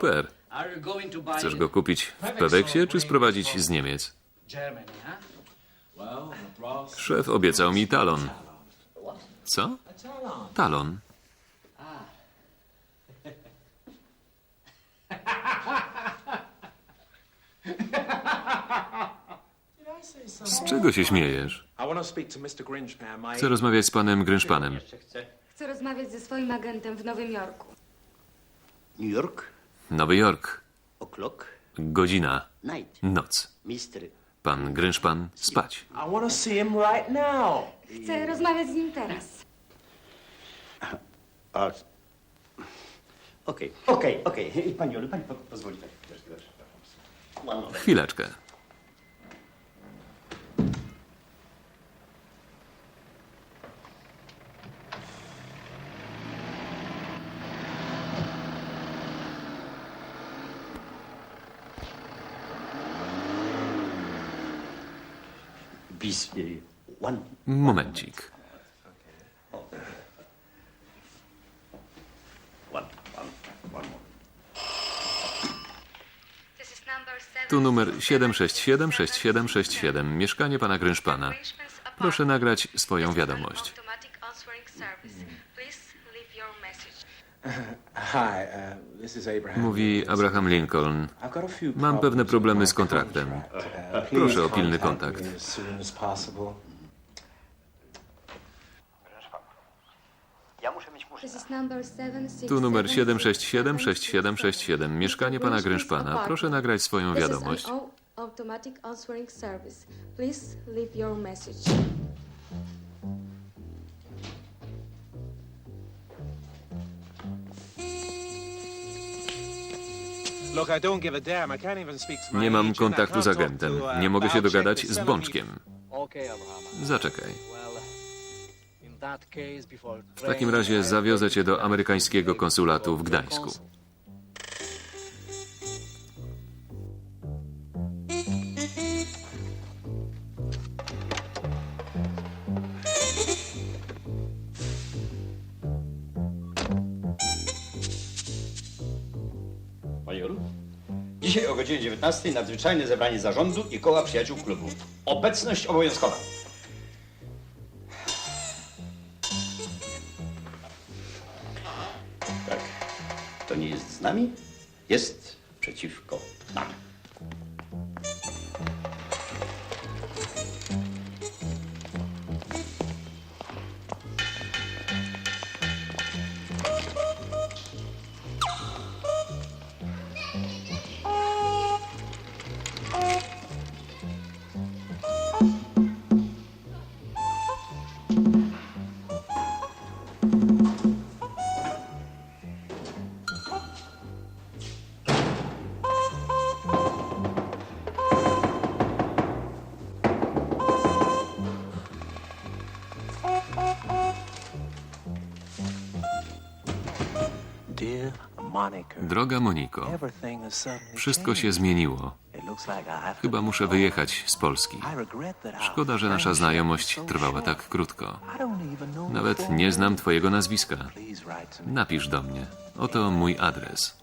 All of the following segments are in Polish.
Super. Chcesz go kupić w Peweksie czy sprowadzić z Niemiec? Szef obiecał mi talon. Co? Talon. Z czego się śmiejesz? Chcę rozmawiać z panem Grynszpanem. Chcę rozmawiać ze swoim agentem w Nowym Jorku. New York, Nowy Jork. o'clock, Godzina. night. Noc. Mister, Pan Grynszpan spać. I want to see him right now. Chcę rozmawiać z nim teraz. Okej, okej, okej. Pani Olu, pani po, pozwoli tak. Chwileczkę. Momencik. Tu numer 7676767. Mieszkanie pana Grynszpana. Proszę nagrać swoją wiadomość. Hi, uh, this is Abraham. Mówi Abraham Lincoln. I've got a few Mam pewne problems problemy z kontraktem. Uh, Proszę o pilny kontakt. me As soon as possible. Ja muszę mieć muszę. This is number 767 Tu numer 7676767. Mieszkanie pana Grynszpana. Proszę nagrać swoją wiadomość. Automatic answering service. Please leave your message. Nie mam kontaktu z talk agentem. uh, Nie mogę się dogadać z Bączkiem. Zaczekaj. W takim razie zawiozę cię do amerykańskiego konsulatu w Gdańsku. Dzisiaj o godzinie 19 nadzwyczajne zebranie zarządu i koła przyjaciół klubu. Obecność obowiązkowa. Tak. To nie jest z nami, jest przeciwko nam. Droga Moniko, wszystko się zmieniło. Chyba muszę wyjechać z Polski. Szkoda, że nasza znajomość trwała tak krótko. Nawet nie znam twojego nazwiska. Napisz do mnie. Oto mój adres.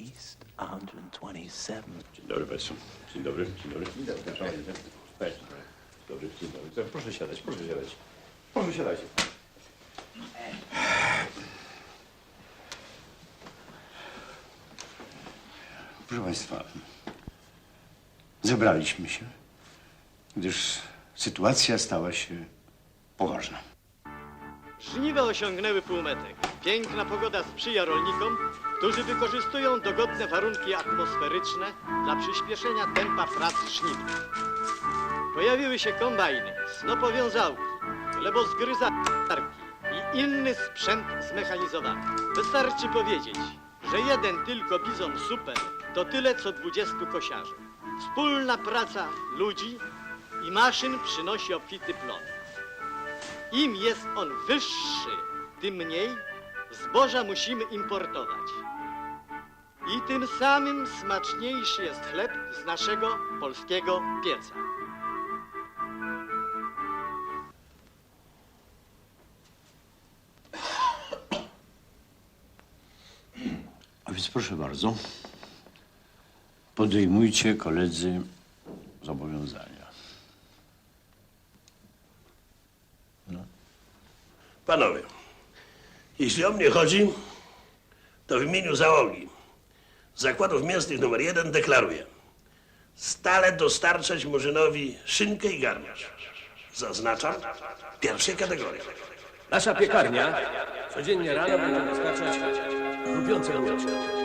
East 127. Dzień dobry Państwu. Dzień dobry. Dzień dobry. Dzień dobry. Cześć. Dobry. Dzień dobry. Proszę siadać, proszę siadać. Proszę siadać. Proszę Państwa, zebraliśmy się, gdyż sytuacja stała się poważna. Żniwa osiągnęły półmetek. Piękna pogoda sprzyja rolnikom, którzy wykorzystują dogodne warunki atmosferyczne dla przyspieszenia tempa prac żniwnych. Pojawiły się kombajny, snopowiązałki, glebozgryzarki i inny sprzęt zmechanizowany. Wystarczy powiedzieć, że jeden tylko bizon super to tyle co dwudziestu kosiarzy. Wspólna praca ludzi i maszyn przynosi obfity plon. Im jest on wyższy, tym mniej zboża musimy importować. I tym samym smaczniejszy jest chleb z naszego polskiego pieca. A więc proszę bardzo, podejmujcie koledzy zobowiązania. Panowie, jeśli o mnie chodzi, to w imieniu załogi zakładów mięsnych numer jeden deklaruję stale dostarczać Murzynowi szynkę i garniarz. Zaznaczam pierwszej kategorii. Nasza piekarnia codziennie rano będzie dostarczać lubiące ludzie.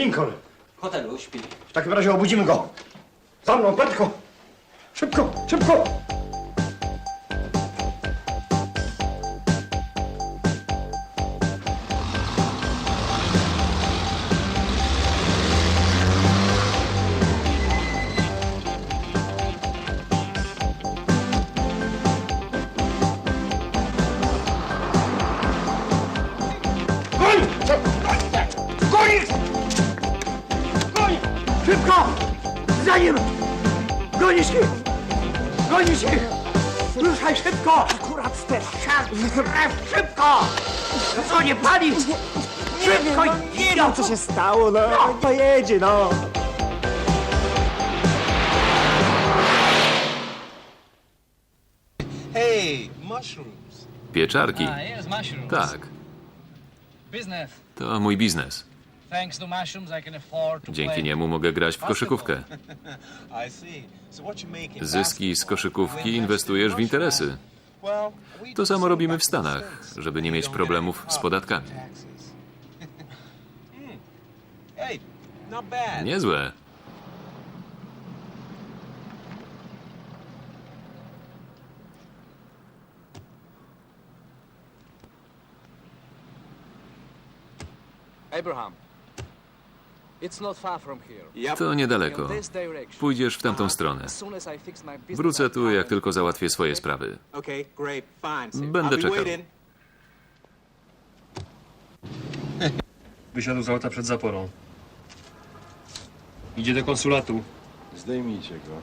Lincoln. w hotelu śpi. W takim razie obudzimy go. Za mną, prędko! Szybko, szybko! Za nim! Gonisz ich! Gonisz ich! Ruszaj szybko! Akurat też krew! Szybko! No co, nie palić? Szybko! Nie wiem, co się stało, no. To jedzie, no. Hey, mushrooms. Pieczarki. Tak, to mój biznes. Dzięki niemu mogę grać w koszykówkę. Zyski z koszykówki inwestujesz in w interesy. To samo robimy w Stanach, żeby nie mieć problemów z podatkami. Hmm. Niezłe. Abraham, To niedaleko. Pójdziesz w tamtą stronę. As soon as I fix my business, Wrócę tu, jak tylko załatwię swoje sprawy. Okay, great, fine. Będę czekał. Wysiadł z auta przed zaporą. Idzie do konsulatu. Zdejmijcie go.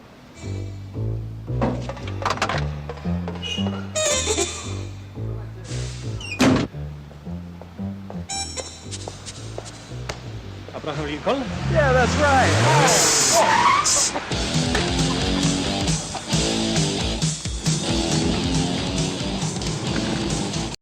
Abraham Lincoln? Yeah, that's right.